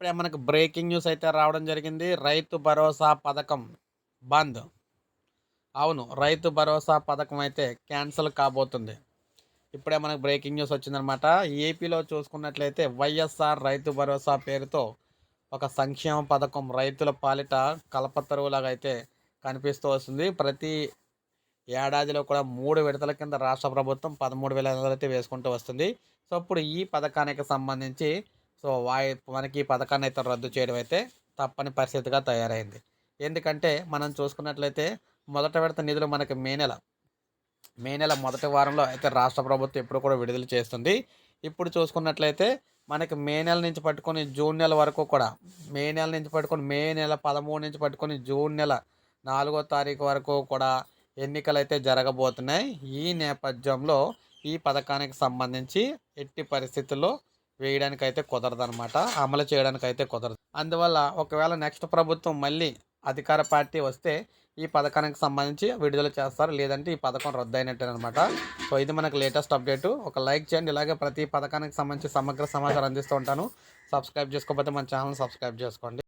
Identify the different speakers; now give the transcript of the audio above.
Speaker 1: ఇప్పుడే మనకు breaking news అయితే రావడం జరిగింది. రైతు భరోసా పథకం బంద్. అవును రైతు భరోసా పథకం అయితే క్యాన్సిల్ కాబోతుంది. ఇప్పుడే మనకు బ్రేకింగ్ న్యూస్ వచ్చిందనమాట ఏపీలో చూసుకున్నట్లయితే వైఎస్ఆర్ రైతు భరోసా పేరుతో ఒక సంక్షేమ పథకం రైతుల పాలిట కలపతరువులాగా అయితే కనిపిస్తూ వస్తుంది. ప్రతి ఏడాదిలో కూడా మూడు విడతల కింద రాష్ట్ర ప్రభుత్వం పదమూడు వేల అయితే వేసుకుంటూ వస్తుంది. సో ఇప్పుడు ఈ పథకానికి సంబంధించి సో వాయి మనకి ఈ పథకాన్ని అయితే రద్దు చేయడం అయితే తప్పని పరిస్థితిగా తయారైంది. ఎందుకంటే మనం చూసుకున్నట్లయితే మొదట విడత నిధులు మనకి మే నెల. మే నెల మొదటి వారంలో అయితే రాష్ట్ర ప్రభుత్వం ఎప్పుడు కూడా విడుదల చేస్తుంది. ఇప్పుడు చూసుకున్నట్లయితే మనకి మే నెల నుంచి పట్టుకొని జూన్ నెల వరకు కూడా మే నెల నుంచి పట్టుకొని మే నెల పదమూడు నుంచి పట్టుకొని జూన్ నెల నాలుగో తారీఖు వరకు కూడా ఎన్నికలు అయితే జరగబోతున్నాయి. ఈ నేపథ్యంలో ఈ పథకానికి సంబంధించి ఎట్టి పరిస్థితుల్లో వేయడానికి అయితే కుదరదనమాట అమలు చేయడానికి అయితే కుదరదు. అందువల్ల ఒకవేళ నెక్స్ట్ ప్రభుత్వం మళ్ళీ అధికార పార్టీ వస్తే ఈ పథకానికి సంబంధించి విడుదల చేస్తారు. లేదంటే ఈ పథకం రద్దు అయినట్టేనమాట సో ఇది మనకు లేటెస్ట్ అప్డేట్. ఒక లైక్ చేయండి. ఇలాగే ప్రతి పథకానికి సంబంధించి సమగ్ర సమాచారం అందిస్తూ ఉంటాను. సబ్స్క్రైబ్ చేసుకోకపోతే మన ఛానల్ సబ్స్క్రైబ్ చేసుకోండి.